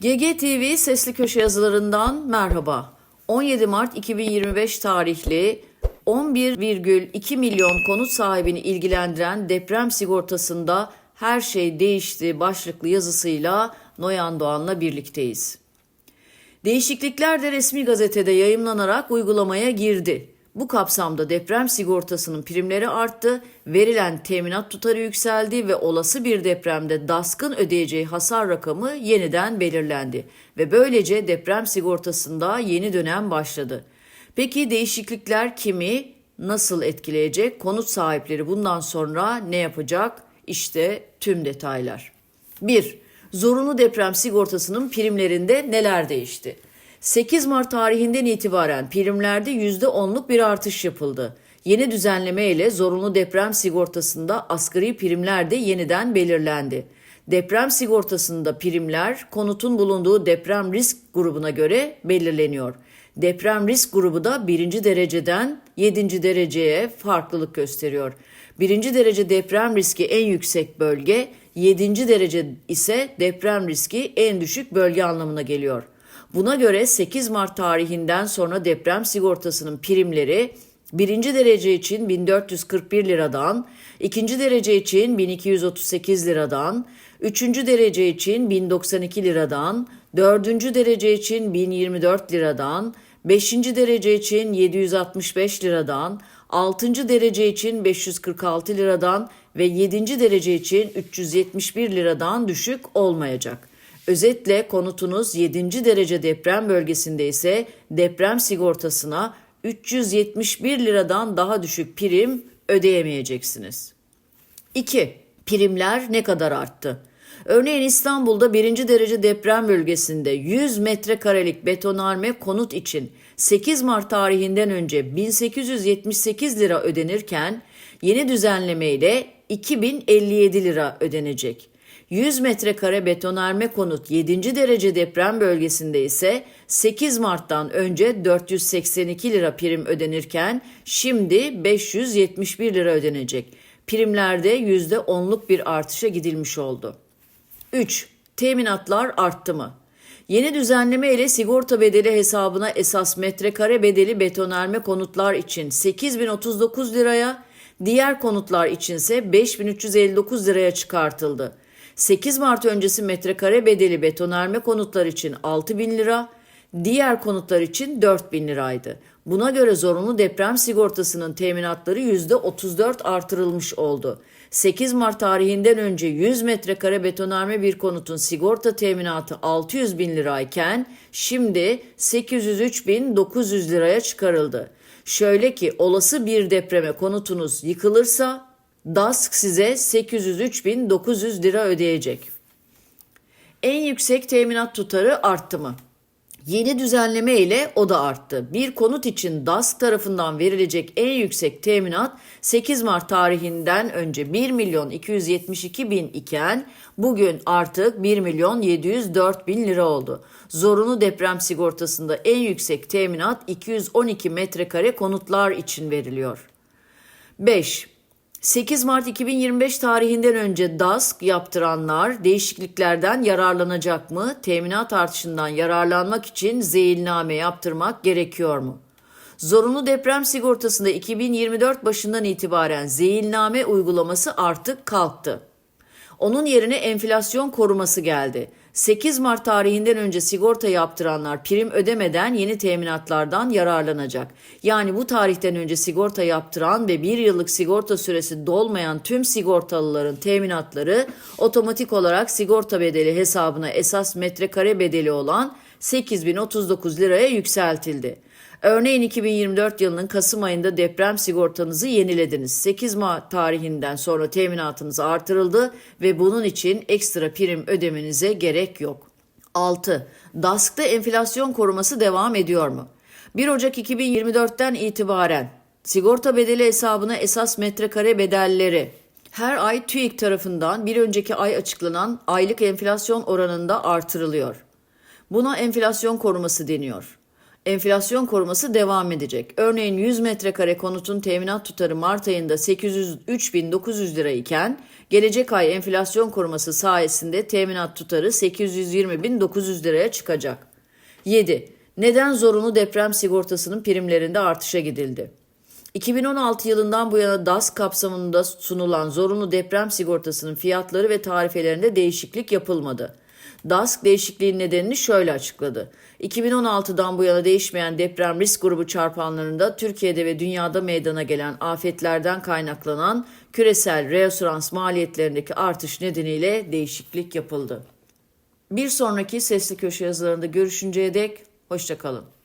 GGTV Sesli Köşe yazılarından merhaba. 17 Mart 2025 tarihli 11,2 milyon konut sahibini ilgilendiren deprem sigortasında her şey değişti başlıklı yazısıyla Noyan Doğan'la birlikteyiz. Değişiklikler de resmi gazetede yayımlanarak uygulamaya girdi. Bu kapsamda deprem sigortasının primleri arttı, verilen teminat tutarı yükseldi ve olası bir depremde DASK'ın ödeyeceği hasar rakamı yeniden belirlendi ve böylece deprem sigortasında yeni dönem başladı. Peki değişiklikler kimi nasıl etkileyecek? Konut sahipleri bundan sonra ne yapacak? İşte tüm detaylar. 1. Zorunlu deprem sigortasının primlerinde neler değişti? 8 Mart tarihinden itibaren primlerde %10'luk bir artış yapıldı. Yeni düzenleme ile zorunlu deprem sigortasında asgari primler de yeniden belirlendi. Deprem sigortasında primler konutun bulunduğu deprem risk grubuna göre belirleniyor. Deprem risk grubu da birinci dereceden 7. dereceye farklılık gösteriyor. Birinci derece deprem riski en yüksek bölge, 7. derece ise deprem riski en düşük bölge anlamına geliyor. Buna göre 8 Mart tarihinden sonra deprem sigortasının primleri birinci derece için 1441 liradan, ikinci derece için 1238 liradan, üçüncü derece için 1092 liradan, dördüncü derece için 1024 liradan, beşinci derece için 765 liradan, altıncı derece için 546 liradan ve yedinci derece için 371 liradan düşük olmayacak. Özetle konutunuz 7. derece deprem bölgesinde ise deprem sigortasına 371 liradan daha düşük prim ödeyemeyeceksiniz. 2. Primler ne kadar arttı? Örneğin İstanbul'da 1. derece deprem bölgesinde 100 metrekarelik betonarme konut için 8 Mart tarihinden önce 1878 lira ödenirken yeni düzenleme ile 2057 lira ödenecek. 100 metrekare betonarme konut 7. derece deprem bölgesinde ise 8 Mart'tan önce 482 lira prim ödenirken şimdi 571 lira ödenecek. Primlerde %10'luk bir artışa gidilmiş oldu. 3. Teminatlar arttı mı? Yeni düzenleme ile sigorta bedeli hesabına esas metrekare bedeli betonarme konutlar için 8039 liraya, diğer konutlar içinse 5359 liraya çıkartıldı. 8 Mart öncesi metrekare bedeli betonarme konutlar için 6 bin lira, diğer konutlar için 4 bin liraydı. Buna göre zorunlu deprem sigortasının teminatları %34 artırılmış oldu. 8 Mart tarihinden önce 100 metrekare betonarme bir konutun sigorta teminatı 600 bin lirayken şimdi 803 bin 900 liraya çıkarıldı. Şöyle ki olası bir depreme konutunuz yıkılırsa DASK size 803.900 lira ödeyecek. En yüksek teminat tutarı arttı mı? Yeni düzenleme ile o da arttı. Bir konut için DASK tarafından verilecek en yüksek teminat 8 Mart tarihinden önce 1 milyon 272 bin iken bugün artık 1 milyon 704 bin lira oldu. Zorunlu deprem sigortasında en yüksek teminat 212 metrekare konutlar için veriliyor. 5. 8 Mart 2025 tarihinden önce DASK yaptıranlar değişikliklerden yararlanacak mı? Teminat artışından yararlanmak için zeyilname yaptırmak gerekiyor mu? Zorunlu deprem sigortasında 2024 başından itibaren zeyilname uygulaması artık kalktı. Onun yerine enflasyon koruması geldi. 8 Mart tarihinden önce sigorta yaptıranlar prim ödemeden yeni teminatlardan yararlanacak. Yani bu tarihten önce sigorta yaptıran ve bir yıllık sigorta süresi dolmayan tüm sigortalıların teminatları otomatik olarak sigorta bedeli hesabına esas metrekare bedeli olan 8039 liraya yükseltildi. Örneğin 2024 yılının Kasım ayında deprem sigortanızı yenilediniz. 8 Mart tarihinden sonra teminatınız artırıldı ve bunun için ekstra prim ödemenize gerek yok. 6. DASK'ta enflasyon koruması devam ediyor mu? 1 Ocak 2024'ten itibaren sigorta bedeli hesabına esas metrekare bedelleri her ay TÜİK tarafından bir önceki ay açıklanan aylık enflasyon oranında artırılıyor. Buna enflasyon koruması deniyor. Enflasyon koruması devam edecek. Örneğin 100 metrekare konutun teminat tutarı Mart ayında 803.900 lira iken gelecek ay enflasyon koruması sayesinde teminat tutarı 820.900 liraya çıkacak. 7. Neden zorunlu deprem sigortasının primlerinde artışa gidildi? 2016 yılından bu yana DAS kapsamında sunulan zorunlu deprem sigortasının fiyatları ve tarifelerinde değişiklik yapılmadı. DASK değişikliğin nedenini şöyle açıkladı. 2016'dan bu yana değişmeyen deprem risk grubu çarpanlarında Türkiye'de ve dünyada meydana gelen afetlerden kaynaklanan küresel reasürans maliyetlerindeki artış nedeniyle değişiklik yapıldı. Bir sonraki sesli köşe yazılarında görüşünceye dek hoşçakalın.